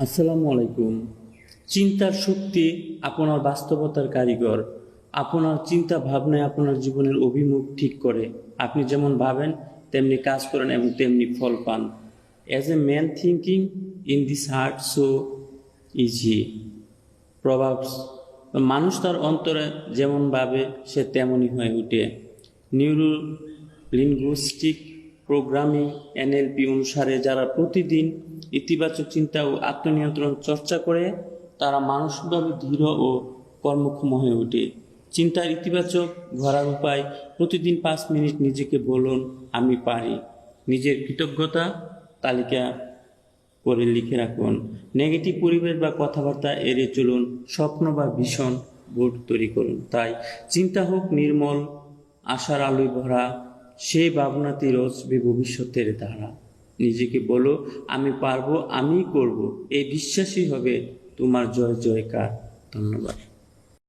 আসসালামু আলাইকুম। চিন্তার শক্তি আপনার বাস্তবতার কারিগর। আপনার চিন্তা ভাবনায় আপনার জীবনের অভিমুখ ঠিক করে। আপনি যেমন ভাবেন, তেমনি কাজ করেন এবং তেমনি ফল পান। As a man thinking in this heart so easy প্রভাব, মানুষ তার অন্তরে যেমন ভাবে, সে তেমনই হয়ে ওঠে। নিউরো লিঙ্গুইস্টিক প্রোগ্রামিং এনএলপি অনুসারে যারা প্রতিদিন ইতিবাচক চিন্তা ও আত্মনিয়ন্ত্রণ চর্চা করে, তারা মানসিকভাবে দৃঢ় ও কর্মক্ষম হয়ে ওঠে। চিন্তার ইতিবাচক গড়ার উপায়, প্রতিদিন পাঁচ মিনিট নিজেকে বলুন, আমি পারি। নিজের কৃতজ্ঞতা তালিকা করে লিখে রাখুন। নেগেটিভ পরিবেশ বা কথাবার্তা এড়িয়ে চলুন, স্বপ্ন বা ভীষণ বোর্ড তৈরি করুন। তাই চিন্তা হোক নির্মল, আশার আলোয় ভরা সেই ভাবনাতে রচবে ভবিষ্যতের ধারা নিজেকে বলো, আমি পারব আমি করব। এই বিশ্বাসই হবে তোমার জয়, জয়কার। ধন্যবাদ।